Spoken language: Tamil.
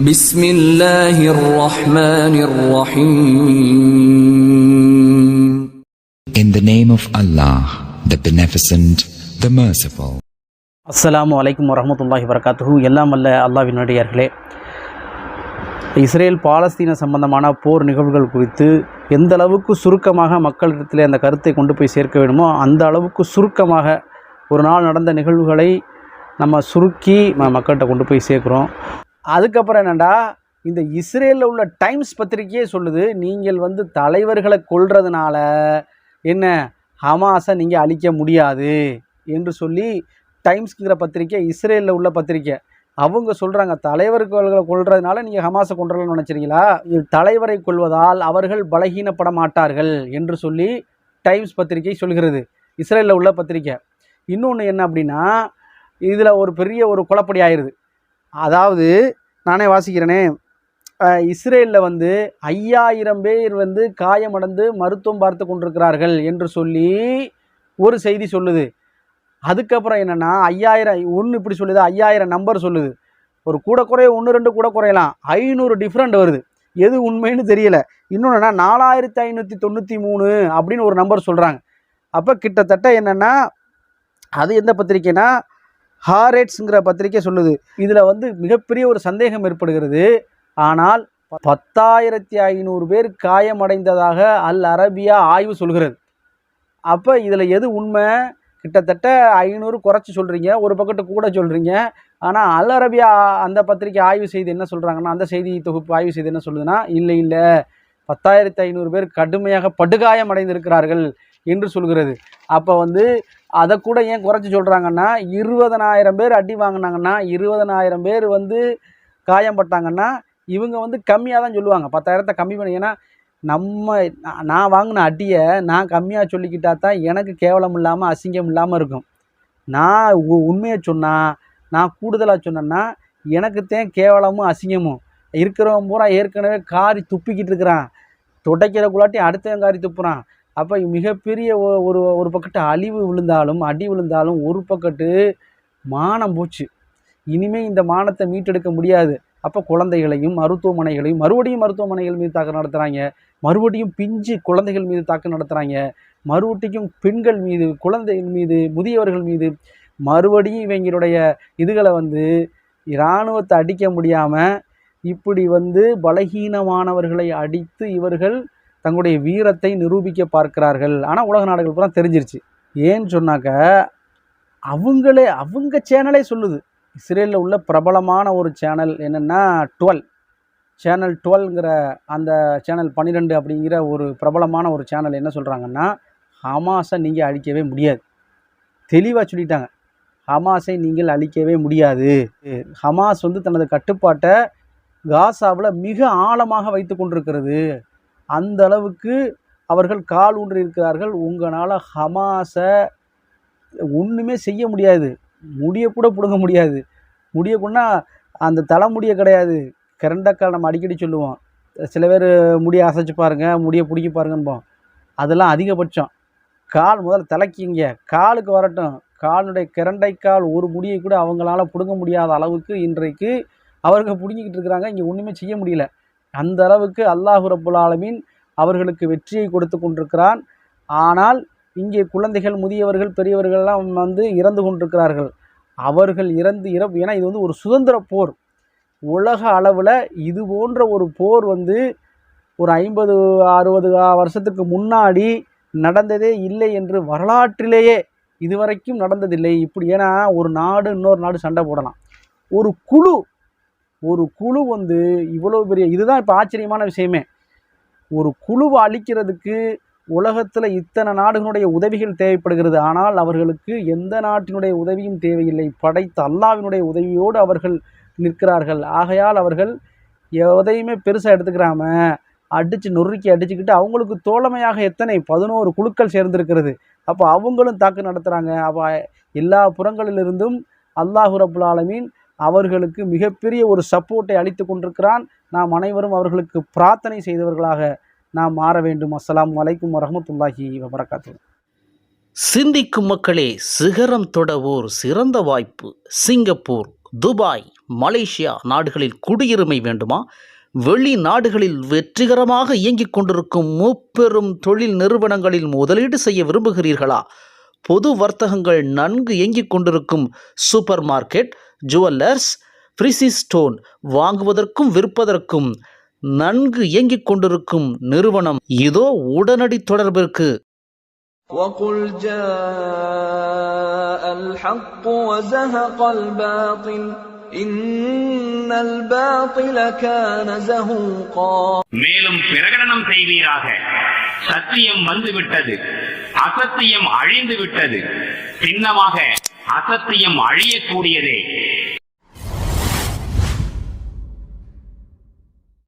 بسم الله الرحمن الرحيم In the name of Allah, the Beneficent, the Merciful. அஸ்ஸலாமு அலைக்கும் வரஹ்மத்துல்லாஹி வரகாத்துஹு எல்லாம் அல்ல அல்லாஹ்வின் நடிகார்களே இஸ்ரேல் பாலஸ்தீன சம்பந்தமான போர் நிகழ்வுகள் குறித்து எந்த அளவுக்கு சுருக்கமாக மக்களிடத்தில் அந்த கருத்தை கொண்டு போய் சேர்க்க வேண்டுமோ அந்த அளவுக்கு சுருக்கமாக ஒரு நாள் நடந்த நிகழ்வுகளை நம்ம சுருக்கி ம மக்கள்கிட்ட கொண்டு போய் சேர்க்குறோம் அதுக்கப்புறம் என்னென்னா இந்த இஸ்ரேலில் உள்ள டைம்ஸ் பத்திரிக்கையே சொல்லுது நீங்கள் வந்து தலைவர்களை கொள்றதுனால என்ன ஹமாஸை நீங்கள் அழிக்க முடியாது என்று சொல்லி டைம்ஸ்ங்கிற பத்திரிக்கை இஸ்ரேலில் உள்ள பத்திரிக்கை. அவங்க சொல்கிறாங்க தலைவர்களை கொள்றதுனால நீங்கள் ஹமாஸை கொன்றலன்னு நினச்சிருக்கீங்களா? இது தலைவரை கொள்வதால் அவர்கள் பலகீனப்பட மாட்டார்கள் என்று சொல்லி டைம்ஸ் பத்திரிகை சொல்கிறது இஸ்ரேலில் உள்ள பத்திரிக்கை. இன்னொன்று என்ன அப்படின்னா இதில் ஒரு பெரிய ஒரு குழப்படி ஆயிடுது அதாவது நானே வாசிக்கிறேனே. இஸ்ரேலில் வந்து ஐயாயிரம் பேர் வந்து காயமடைந்து மருத்துவம் பார்த்து கொண்டிருக்கிறார்கள் என்று சொல்லி ஒரு செய்தி சொல்லுது. அதுக்கப்புறம் என்னென்னா ஐயாயிரம் ஒன்று இப்படி சொல்லுது ஐயாயிரம் நம்பர் சொல்லுது. ஒரு கூட குறைய ஒன்று ரெண்டு கூட குறையலாம். ஐநூறு டிஃப்ரெண்ட் வருது. எது உண்மைன்னு தெரியல. இன்னொன்றுனா நாலாயிரத்தி ஐநூற்றி தொண்ணூற்றி மூணு அப்படின்னு ஒரு நம்பர் சொல்கிறாங்க அப்போ கிட்டத்தட்ட என்னென்னா அது எந்த பத்திரிக்கைனா ஹாரேட்ஸுங்கிற பத்திரிக்கை சொல்லுது. இதில் வந்து மிகப்பெரிய ஒரு சந்தேகம் ஏற்படுகிறது. ஆனால் பத்தாயிரத்தி ஐநூறு பேர் காயமடைந்ததாக அல் அரபியா ஆய்வு சொல்கிறது. அப்போ இதில் எது உண்மை? கிட்டத்தட்ட ஐநூறு குறைச்சி சொல்கிறீங்க ஒரு பக்கத்து கூட சொல்கிறீங்க ஆனால் அல் அரபியா அந்த பத்திரிக்கை ஆய்வு செய்து என்ன சொல்கிறாங்கன்னா அந்த செய்தி தொகுப்பு ஆய்வு செய்து என்ன சொல்லுதுன்னா இல்லை இல்லை. பத்தாயிரத்தி ஐநூறு பேர் கடுமையாக படுகாயம் அடைந்திருக்கிறார்கள் என்று சொல்கிறது. அப்போ வந்து அதை கூட ஏன் குறைச்சி சொல்கிறாங்கன்னா இருபதனாயிரம் பேர் அடி வாங்கினாங்கன்னா இருபதனாயிரம் பேர் வந்து காயம்பட்டாங்கன்னா இவங்க வந்து கம்மியாக தான் சொல்லுவாங்க. பத்தாயிரத்தை கம்மி பண்ணி. ஏன்னா நம்ம நான் வாங்கின அடியை நான் கம்மியாக சொல்லிக்கிட்டா தான் எனக்கு கேவலம் இல்லாமல் அசிங்கம் இல்லாமல் இருக்கும். நான் உ- உண்மையை சொன்னால் நான் கூடுதலாக சொன்னேன்னா எனக்குத்தேன் கேவலமும் அசிங்கமும். இருக்கிறவன் பூரா ஏற்கனவே காரி துப்பிக்கிட்டு இருக்கிறான். துடைக்கிற குள்ளாட்டி அடுத்தவன் காரி துப்புறான். அப்போ மிகப்பெரிய ஒரு ஒரு பக்கத்து அழிவு விழுந்தாலும் அடி விழுந்தாலும் ஒரு பக்கத்து மானம் போச்சு. இனிமேல் இந்த மானத்தை மீட்டெடுக்க முடியாது. அப்போ குழந்தைகளையும் மருத்துவமனைகளையும் மறுபடியும் மருத்துவமனைகள் மீது தாக்கம் நடத்துகிறாங்க மறுபடியும் பிஞ்சு குழந்தைகள் மீது தாக்கம் நடத்துகிறாங்க மறுபடியும் பெண்கள் மீது குழந்தைகள் மீது முதியவர்கள் மீது மறுபடியும் இவங்களுடைய இதுகளை வந்து இராணுவத்தை அடிக்க முடியாமல் இப்படி வந்து பலகீனமானவர்களை அடித்து இவர்கள் தங்களுடைய வீரத்தை நிரூபிக்க பார்க்கிறார்கள். ஆனால் உலக நாடுகள் பூரா தெரிஞ்சிருச்சு. ஏன்னு சொன்னாக்க அவங்களே அவங்க சேனலே சொல்லுது. இஸ்ரேலில் உள்ள பிரபலமான ஒரு சேனல் என்னென்னா டுவெல். சேனல் டுவெல்ங்கிற அந்த சேனல் பன்னிரெண்டு அப்படிங்கிற ஒரு பிரபலமான ஒரு சேனல் என்ன சொல்கிறாங்கன்னா ஹமாஸை நீங்கள் அழிக்கவே முடியாது. தெளிவாக சொல்லிட்டாங்க. ஹமாஸை நீங்கள் அழிக்கவே முடியாது. ஹமாஸ் வந்து தனது கட்டுப்பாட்டை காசாவில் மிக ஆழமாக வைத்து கொண்டிருக்கிறது. அந்த அளவுக்கு அவர்கள் கால் ஊன்றி இருக்கிறார்கள். உங்களால் ஹமாஸை ஒன்றுமே செய்ய முடியாது. முடிய கூட பிடுங்க முடியாது. முடிய கொண்டா அந்த தலைமுடிய கிடையாது. கரண்டக்கால் நம்ம அடிக்கடி சொல்லுவோம். சில பேர் முடிய அசைச்சு பாருங்கள் முடிய பிடிக்க பாருங்கன்போம் அதெல்லாம் அதிகபட்சம். கால் முதல்ல தலைக்கிங்க. காலுக்கு வரட்டும். காலுடைய கிரண்டைக்கால் ஒரு முடியை கூட அவங்களால பிடுங்க முடியாத அளவுக்கு இன்றைக்கு அவர்கள் பிடுங்கிக்கிட்டு இருக்கிறாங்க. இங்கே ஒன்றுமே செய்ய முடியல. அந்த அளவுக்கு அல்லாஹு ரப்புல் ஆலமீன் அவர்களுக்கு வெற்றியை கொடுத்து கொண்டிருக்கிறான். ஆனால் இங்கே குழந்தைகள் முதியவர்கள் பெரியவர்கள்லாம் வந்து இறந்து கொண்டிருக்கிறார்கள். அவர்கள் இறந்து இறப்பு ஏன்னா இது வந்து ஒரு சுதந்திர போர். உலக அளவில் இது போன்ற ஒரு போர் வந்து ஒரு ஐம்பது அறுபது வருஷத்துக்கு முன்னாடி நடந்ததே இல்லை என்று வரலாற்றிலேயே இதுவரைக்கும் நடந்ததில்லை. இப்படி ஏன்னா ஒரு நாடு இன்னொரு நாடு சண்டை போடலாம். ஒரு குழு ஒரு குழு வந்து இவ்வளோ பெரிய இதுதான் இப்போ ஆச்சரியமான விஷயமே. ஒரு குழுவை அழிக்கிறதுக்கு உலகத்தில் இத்தனை நாடுகளுடைய உதவிகள் தேவைப்படுகிறது. ஆனால் அவர்களுக்கு எந்த நாட்டினுடைய உதவியும் தேவையில்லை. படைத்த அல்லாவினுடைய உதவியோடு அவர்கள் நிற்கிறார்கள். ஆகையால் அவர்கள் எதையுமே பெருசாக எடுத்துக்கிறாம அடித்து நொறுக்கி அடிச்சுக்கிட்டு அவங்களுக்கு தோழமையாக எத்தனை? பதினோரு குழுக்கள் சேர்ந்திருக்கிறது. அப்போ அவங்களும் தாக்கு நடத்துகிறாங்க அப்போ எல்லா புறங்களிலிருந்தும் அல்லாஹு ரபுல் ஆலமீன் அவர்களுக்கு மிகப்பெரிய ஒரு சப்போர்ட்டை அளித்து கொண்டிருக்கிறான். நாம் அனைவரும் அவர்களுக்கு பிரார்த்தனை செய்தவர்களாக நாம் மாற வேண்டும். அஸ்லாம் வலைக்கும் வரமத்துல்லாஹி வபரகாத்து சிந்திக்கும் மக்களே சிகரம் தொடவோர் சிறந்த வாய்ப்பு. சிங்கப்பூர் துபாய் மலேசியா நாடுகளில் குடியுரிமை வேண்டுமா? வெளிநாடுகளில் வெற்றிகரமாக இயங்கிக் கொண்டிருக்கும் முப்பெரும் தொழில் நிறுவனங்களில் முதலீடு செய்ய விரும்புகிறீர்களா? பொது வர்த்தகங்கள் நன்கு இயங்கிக் கொண்டிருக்கும் super market jewellers precious stone வாங்குவதற்கும் விற்பதற்கும் நன்கு இயங்கிக் கொண்டிருக்கும் நிறுவனம் இதோ உடனடி தொடர்பிற்கு وقل جاء الحق وزهق الباطل إن الباطل كان زهوقا மேலும் பிரகடனம் செய்வீராக சத்தியம் வந்துவிட்டது அசத்தியம் அழிந்து விட்டது சின்னமாக அசத்தியம் அழியக்கூடியதே